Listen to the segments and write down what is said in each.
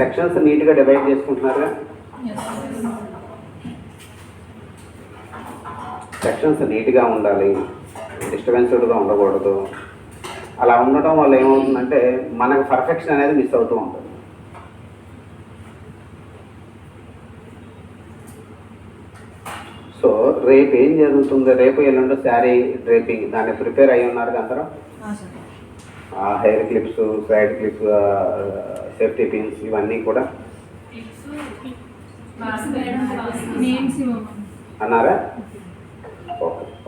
Sections నీట్గా divide చేసుకుంటున్నారుగా? Sections నీట్గా ఉండాలి డిస్టర్బెన్స్డ్గా ఉండకూడదు. అలా ఉండటం వల్ల ఏమవుతుందంటే మనకు పర్ఫెక్షన్ అనేది మిస్ అవుతూ ఉంటుంది. సో రేపు ఏం జరుగుతుంది? రేపు ఎల్లుండి శారీ డ్రేపింగ్ దాన్ని ప్రిపేర్ అయి ఉన్నారు అందరూ? Hair clips side clips safety pins ఇవన్నీ కూడా అన్నారా?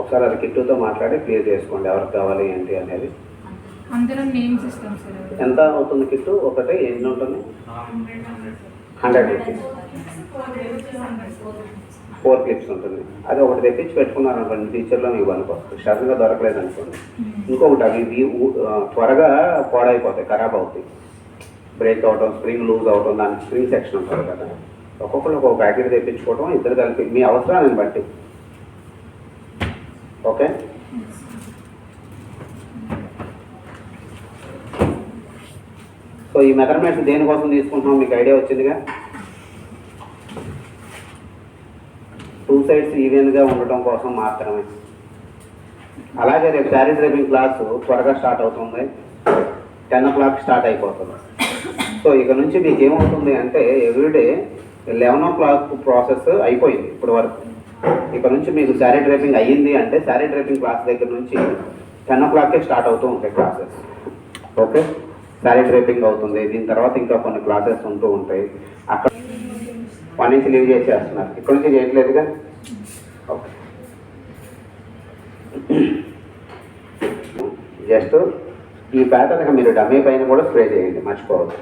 ఒకసారి అది కిట్టుతో మాట్లాడి క్లియర్ చేసుకోండి ఎవరికి కావాలి ఏంటి అనేది. ఎంత అవుతుంది కిట్టు? ఒకటి ఎన్ని ఉంటుంది? Hundred rupees. ఫోర్ క్లిప్స్ ఉంటుంది. అది ఒకటి తెప్పించి పెట్టుకున్నారు అనుకోండి టీచర్లో మీకు పనికొస్తుంది సడన్గా దొరకలేదు అనుకోండి. ఇంకొకటి అవి త్వరగా పాడైపోతాయి ఖరాబ్ అవుతాయి. బ్రేక్ అవటం స్ప్రింగ్ లూజ్ అవటం దానికి స్ప్రింగ్ సెక్షన్ ఉంటారు కదా. ఒక్కొక్కరు ఒక ప్యాకెట్ తెప్పించుకోవటం ఇద్దరు కలిపి మీ అవసరాన్ని బట్టి. ఓకే? సో ఈ మెజర్మెంట్స్ దేనికోసం తీసుకుంటున్నాం? మీకు ఐడియా వచ్చిందిగా? టూ సైడ్స్ ఈవెన్గా ఉండటం కోసం మాత్రమే. అలాగే రేపు శారీ డ్రైవింగ్ క్లాస్ త్వరగా స్టార్ట్ అవుతుంది. టెన్ ఓ క్లాక్ స్టార్ట్ అయిపోతుంది. సో ఇక నుంచి మీకు ఏమవుతుంది అంటే everyday eleven o'clock process అయిపోయింది ఇప్పటి వరకు ఇక నుంచి మీకు శారీ డ్రైవింగ్ అయ్యింది అంటే శారీ డ్రైవింగ్ క్లాస్ దగ్గర నుంచి టెన్ ఓ క్లాక్కే స్టార్ట్ అవుతూ ఉంటాయి క్లాసెస్. ఓకే? శారీ డ్రైపింగ్ అవుతుంది. దీని తర్వాత ఇంకా కొన్ని క్లాసెస్ ఉంటూ ఉంటాయి. అక్కడ పని నుంచి లీవ్ చేసేస్తున్నారు. ఇక్కడ నుంచి చేయట్లేదుగా? ఓకే. జస్ట్ ఈ ప్యాటర్న్ మీరు డమ్మీ పైన కూడా స్ప్రే చేయండి. మర్చిపోవద్దు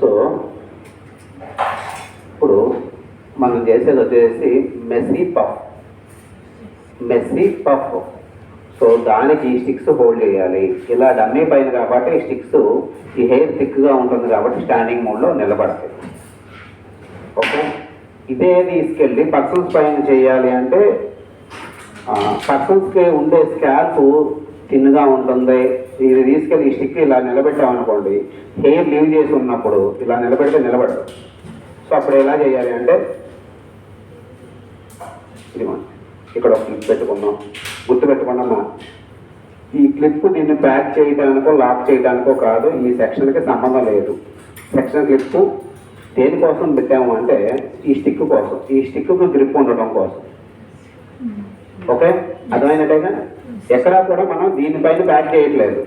సో ఇప్పుడు మనం చేసేది వచ్చేసి messy puff. Messy puff. So దానికి ఈ స్టిక్స్ హోల్డ్ చేయాలి. ఇలా డమ్మీ పైన కాబట్టి స్టిక్స్ ఈ హెయిర్ థిక్గా ఉంటుంది కాబట్టి స్టాండింగ్ మోడ్లో నిలబడతాయి. ఓకే? ఇదే తీసుకెళ్ళి పర్సన్స్ పైన చేయాలి అంటే పర్సన్స్కి ఉండే స్కాల్ప్ తిన్నుగా ఉంటుంది. ఇది తీసుకెళ్ళి ఈ స్టిక్ ఇలా నిలబెట్టామనుకోండి హెయిర్ లీవ్ చేసి ఉన్నప్పుడు ఇలా నిలబెడితే నిలబడదు. సో అప్పుడు ఎలా చేయాలి అంటే ఇదిగోండి ఇక్కడ ఒక క్లిప్ పెట్టుకుందాం. గుర్తు పెట్టుకున్నామా ఈ క్లిప్ దీన్ని ప్యాక్ చేయడానికో లాక్ చేయడానికో కాదు ఈ సెక్షన్కి సంబంధం లేదు. సెక్షన్ క్లిప్ దేనికోసం పెట్టాము అంటే ఈ స్టిక్ కోసం. ఈ స్టిక్కు గ్రిప్ ఉండడం కోసం. ఓకే అర్థమైనట్టేగా ఎక్కడా కూడా మనం దీనిపైన ప్యాక్ చేయట్లేదు.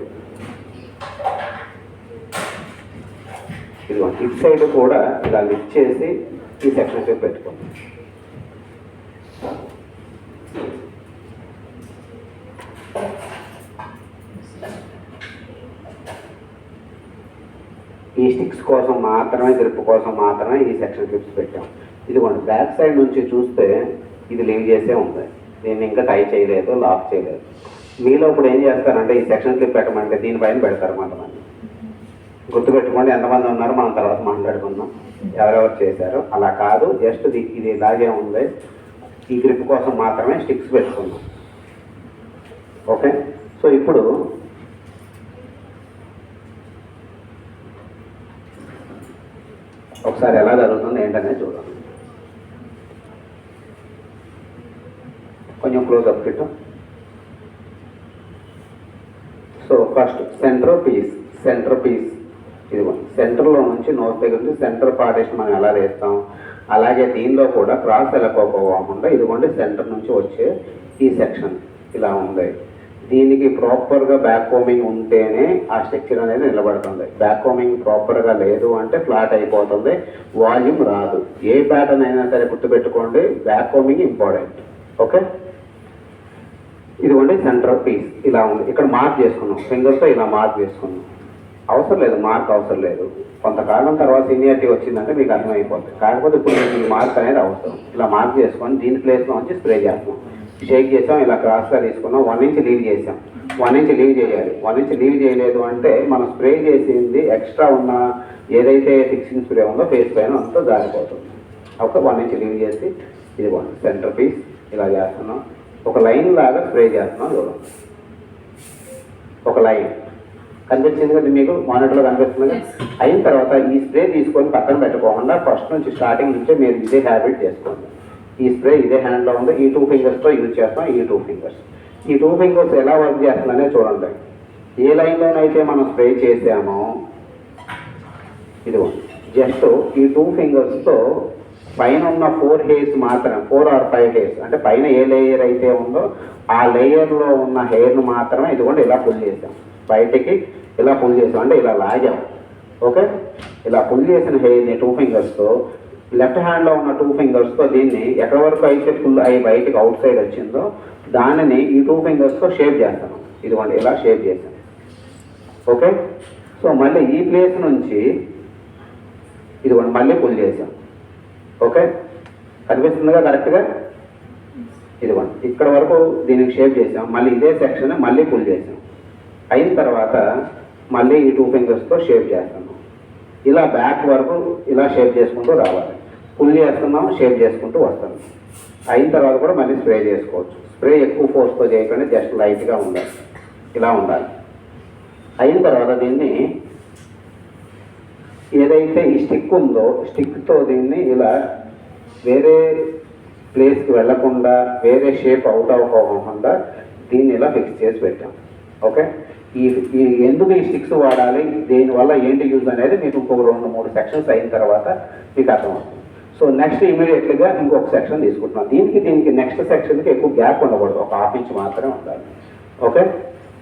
ఇదిగోండి ఇటు సైడ్ కూడా ఇలా లిఫ్ట్ చేసి ఈ సెక్షన్ క్లిప్ పెట్టుకోండి. ఈ స్టిక్స్ కోసం మాత్రమే గ్రిప్ కోసం మాత్రమే ఈ సెక్షన్ క్లిప్స్ పెట్టాం. ఇదిగోండి బ్యాక్ సైడ్ నుంచి చూస్తే ఇది లీవ్ చేసే ఉంది. దీన్ని ఇంకా టై చేయలేదు లాక్ చేయలేదు. మీలో ఇప్పుడు ఏం చేస్తారంటే ఈ సెక్షన్ క్లిప్ పెట్టమంటే దీనిపైన పెడతారు కొంతమంది. గుర్తుపెట్టుకోండి ఎంతమంది ఉన్నారు మనం తర్వాత మాట్లాడుకుందాం. ఎవరెవరు చేశారు అలా కాదు జస్ట్ ఇది ఇది ఇలాగే ఉంది. ఈ గ్రిప్ కోసం మాత్రమే స్టిక్స్ పెట్టుకుందాం ఓకే? సో ఇప్పుడు ఒకసారి ఎలా జరుగుతుంది ఏంటనే చూద్దాం. కొంచెం క్లోజ్ అప్ పెట్టు so first centre piece centre piece ఇదిగో సెంటర్లో నుంచి నోస్ దగ్గర నుంచి సెంటర్ పార్టేషన్ మనం ఎలా వేస్తాం అలాగే దీనిలో కూడా క్రాస్ వెళ్ళకపోకుండా ఇదిగోండి సెంటర్ నుంచి వచ్చే ఈ సెక్షన్ ఇలా ఉంది. దీనికి ప్రాపర్గా బ్యాక్ హోమింగ్ ఉంటేనే ఆ స్ట్రక్చర్ అనేది నిలబడుతుంది. బ్యాక్ హోమింగ్ ప్రాపర్గా లేదు అంటే ఫ్లాట్ అయిపోతుంది వాల్యూమ్ రాదు. ఏ ప్యాటర్న్ అయినా సరే గుర్తుపెట్టుకోండి బ్యాక్ హోమింగ్ ఇంపార్టెంట్ ఓకే ఇదిగోండి సెంటర్ పీస్ ఇలా ఉంది. ఇక్కడ మార్క్ చేసుకున్నాం. ఫింగర్తో ఇలా మార్క్ చేసుకున్నాం. అవసరం లేదు మార్క్ అవసరం లేదు. కొంతకాలం తర్వాత సీనియారిటీ వచ్చిందంటే మీకు అర్థమైపోతుంది. కాకపోతే ఇప్పుడు మీకు మార్క్ అనేది అవసరం. ఇలా మార్క్ చేసుకొని దీని ప్లేస్లో వచ్చి స్ప్రే చేస్తాం. షేక్ చేసాం ఇలా క్రాస్గా తీసుకున్నాం వన్ ఇంచ్ లీవ్ చేసాం. వన్ ఇంచ్ లీవ్ చేయాలి. వన్ ఇంచ్ లీవ్ చేయలేదు అంటే మనం స్ప్రే చేసింది ఎక్స్ట్రా ఉన్న ఏదైతే ఫిక్సింగ్ స్ప్రే ఉందో ఫేస్ పైన అంతా జారిపోతుంది. ఒక వన్ ఇంచ్ లీవ్ చేసి ఇది సెంటర్ పీస్ ఇలా చేస్తున్నాం. ఒక లైన్ లాగా స్ప్రే చేస్తున్నాం చూడండి. ఒక లైన్. కనిపించింది కదా మీకు? మానిటర్లో కనిపిస్తుంది అయిన తర్వాత ఈ స్ప్రే తీసుకొని పక్కన పెట్టుకోకుండా ఫస్ట్ నుంచి స్టార్టింగ్ నుంచే మీరు ఇదే హ్యాబిట్ చేసుకోండి. ఈ స్ప్రే ఇదే హ్యాండ్లో ఉంది. ఈ టూ ఫింగర్స్తో యూజ్ చేస్తాం. ఈ టూ ఫింగర్స్. ఈ టూ ఫింగర్స్ ఎలా వర్క్ చేస్తుందనే చూడండి. ఏ లైన్లోనైతే మనం స్ప్రే చేసామో ఇదిగో జస్ట్ ఈ టూ ఫింగర్స్తో పైన ఉన్న ఫోర్ హెయిర్స్ మాత్రం ఫోర్ ఆర్ ఫైవ్ హెయిర్స్ అంటే పైన ఏ లేయర్ అయితే ఉందో ఆ లేయర్లో ఉన్న హెయిర్ను మాత్రమే ఇదిగోండి ఇలా పుల్ చేసాం. బయటికి ఇలా పుల్ చేసాం అంటే ఇలా లాగాం. ఓకే? ఇలా పుల్ చేసిన హెయిర్ని టూ ఫింగర్స్తో లెఫ్ట్ హ్యాండ్లో ఉన్న టూ ఫింగర్స్తో దీన్ని ఎక్కడి వరకు అయితే ఫుల్ అయ్యి బయటకు అవుట్ సైడ్ వచ్చిందో దానిని ఈ టూ ఫింగర్స్తో షేప్ చేస్తాను ఇదిగోండి ఇలా షేప్ చేశాను ఓకే? సో మళ్ళీ ఈ ప్లేస్ నుంచి ఇదిగోండి మళ్ళీ పుల్ చేసాం. ఓకే? కనిపిస్తుందిగా కరెక్ట్గా? ఇదిగోండి ఇక్కడ వరకు దీనికి షేప్ చేసాం. మళ్ళీ ఇదే సెక్షన్ మళ్ళీ పుల్ చేసాం. అయిన తర్వాత మళ్ళీ ఈ టూ ఫింగర్స్తో షేప్ చేస్తాను ఇలా బ్యాక్ వరకు ఇలా షేప్ చేసుకుంటూ రావాలి. పుల్ చేస్తున్నాం షేప్ చేసుకుంటూ వస్తాం అయిన తర్వాత కూడా మళ్ళీ స్ప్రే చేసుకోవచ్చు. స్ప్రే ఎక్కువ ఫోర్స్తో చేయకుండా జస్ట్ లైట్గా ఉండాలి. ఇలా ఉండాలి. అయిన తర్వాత దీన్ని ఏదైతే ఈ స్టిక్ ఉందో స్టిక్తో దీన్ని ఇలా వేరే ప్లేస్కి వెళ్ళకుండా వేరే షేప్ అవుట్ అవ్వకుండా దీన్ని ఇలా ఫిక్స్ చేసి పెట్టాం. ఓకే? ఈ ఈ ఎందుకు ఈ స్టిక్స్ వాడాలి? దీనివల్ల ఏంటి యూజ్ అనేది మీకు ఇంకొక రెండు మూడు సెక్షన్స్ అయిన తర్వాత మీకు అర్థమవుతుంది. సో నెక్స్ట్ ఇమీడియట్లీగా ఇంకొక సెక్షన్ తీసుకుంటున్నాం. దీనికి దీనికి నెక్స్ట్ సెక్షన్కి ఎక్కువ గ్యాప్ ఉండకూడదు. ఒక హాఫ్ ఇంచ్ మాత్రమే ఉండాలి. ఓకే?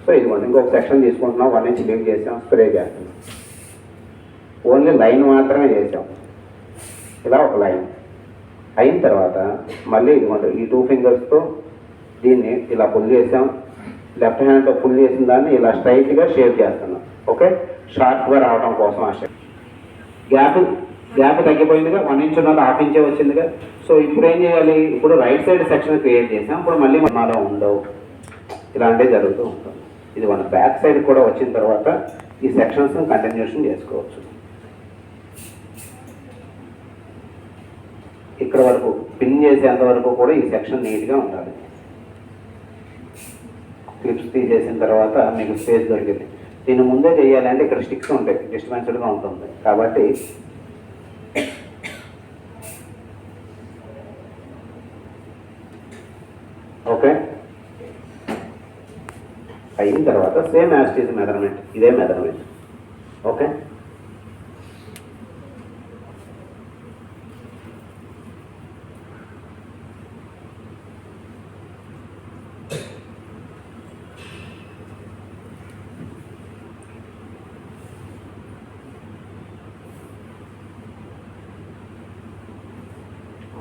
సో ఇదిగోండి. ఇంకొక సెక్షన్ తీసుకుంటున్నాం. వన్ ఇంచ్ లీవ్ చేసాం. స్ప్రే చేస్తున్నాం ఓన్లీ లైన్ మాత్రమే చేసాం. ఇలా ఒక లైన్ అయిన తర్వాత మళ్ళీ ఇదిగోండి. ఈ టూ ఫింగర్స్తో దీన్ని ఇలా పుల్ చేసాం. లెఫ్ట్ హ్యాండ్తో పుల్ చేసిన దాన్ని ఇలా స్ట్రైట్గా షేప్ చేస్తున్నాం. ఓకే? షార్ప్గా రావడం కోసం ఆ షేప్ గ్యాప్ గ్యాప్ తగ్గిపోయిందిగా వన్ ఇంచ్ ఉన్నది హాఫ్ ఇంచే వచ్చిందిగా. సో ఇప్పుడు ఏం చేయాలి? ఇప్పుడు రైట్ సైడ్ సెక్షన్ క్రియేట్ చేసాం. ఇప్పుడు మళ్ళీ మనలో ఉండవు. ఇలాంటివి జరుగుతూ ఉంటుంది ఇది మన బ్యాక్ సైడ్ కూడా వచ్చిన తర్వాత ఈ సెక్షన్స్ కంటిన్యూషన్ చేసుకోవచ్చు. ఇక్కడ వరకు పిన్ చేసేంత వరకు కూడా ఈ సెక్షన్ నీట్గా ఉండాలి. క్లిప్స్ తీసేసిన తర్వాత మీకు స్పేస్ దొరికింది. దీన్ని ముందే చేయాలంటే ఇక్కడ స్టిక్స్ ఉంటాయి. డిస్టర్బెన్స్డ్గా ఉంటుంది. కాబట్టి ఓకే. అయిన తర్వాత same as it is measurement ఇదే మెజర్మెంట్ ఓకే.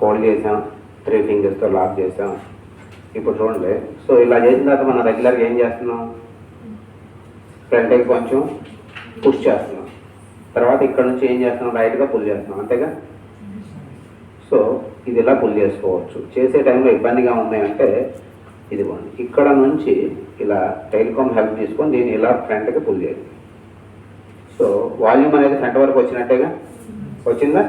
హోల్డ్ చేసాం త్రీ ఫింగర్స్తో లాక్ చేసాం ఇప్పుడు చూడండి. సో ఇలా చేసిన తర్వాత మనం రెగ్యులర్గా ఏం చేస్తున్నాం? ఫ్రంట్కి కొంచెం పుష్ చేస్తున్నాం. తర్వాత ఇక్కడ నుంచి ఏం చేస్తున్నాం? రైట్గా పుల్ చేస్తున్నాం. అంతేగా? సో ఇది ఇలా పుల్ చేసుకోవచ్చు. చేసే టైంలో ఇబ్బందిగా ఉన్నాయంటే ఇదిగోండి. ఇక్కడ నుంచి ఇలా టెలికామ్ హెల్ప్ తీసుకొని దీన్ని ఇలా ఫ్రంట్కి పుల్ చేయాలి సో వాల్యూమ్ అనేది ఫ్రంట్ వరకు వచ్చినట్టేగా? వచ్చిందా?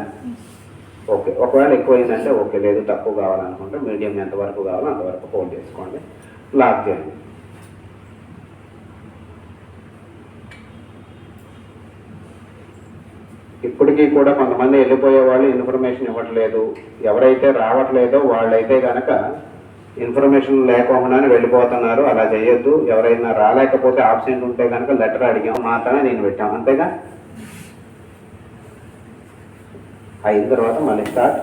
ఓకే. ఒకవేళ ఎక్కువైందంటే ఓకే లేదు తక్కువ కావాలనుకుంటే మీడియం ఎంతవరకు కావాలో అంతవరకు హోల్డ్ చేసుకోండి. లాక్ చేయండి. ఇప్పటికీ కూడా కొంతమంది వెళ్ళిపోయే వాళ్ళు ఇన్ఫర్మేషన్ ఇవ్వట్లేదు. ఎవరైతే రావట్లేదో వాళ్ళైతే కనుక ఇన్ఫర్మేషన్ లేకుండానే వెళ్ళిపోతున్నారు. అలా చేయొద్దు. ఎవరైనా రాలేకపోతే ఆబ్సెంట్ ఉంటే కనుక లెటర్ అడిగాం. మాత్రమే నేను పెట్టాం. అంతేగా? అయిన తర్వాత మళ్ళీ స్టార్ట్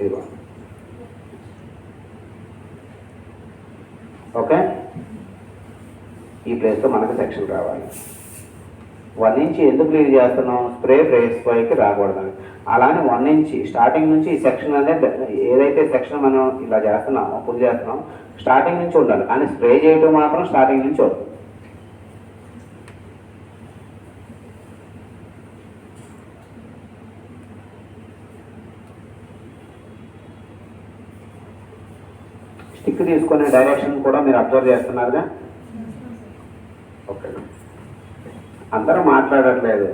ఇదిగో. ఓకే? ఈ ప్లేస్లో మనకు సెక్షన్ రావాలి. వన్ ఇంచ్ ఎందుకు లీవ్ చేస్తున్నాం స్ప్రే ప్రేస్ పైకి రాకూడదని అలానే వన్ ఇంచ్ స్టార్టింగ్ నుంచి ఈ సెక్షన్ అనేది ఏదైతే సెక్షన్ మనం ఇలా చేస్తున్నామో పుల్ చేస్తున్నాం స్టార్టింగ్ నుంచి ఉండాలి. కానీ స్ప్రే చేయడం మాత్రం స్టార్టింగ్ నుంచి వస్తుంది స్టిక్ తీసుకునే డైరెక్షన్ కూడా మీరు అబ్జర్వ్ చేస్తున్నారుగా? ఓకే అందరూ మాట్లాడట్లేదు.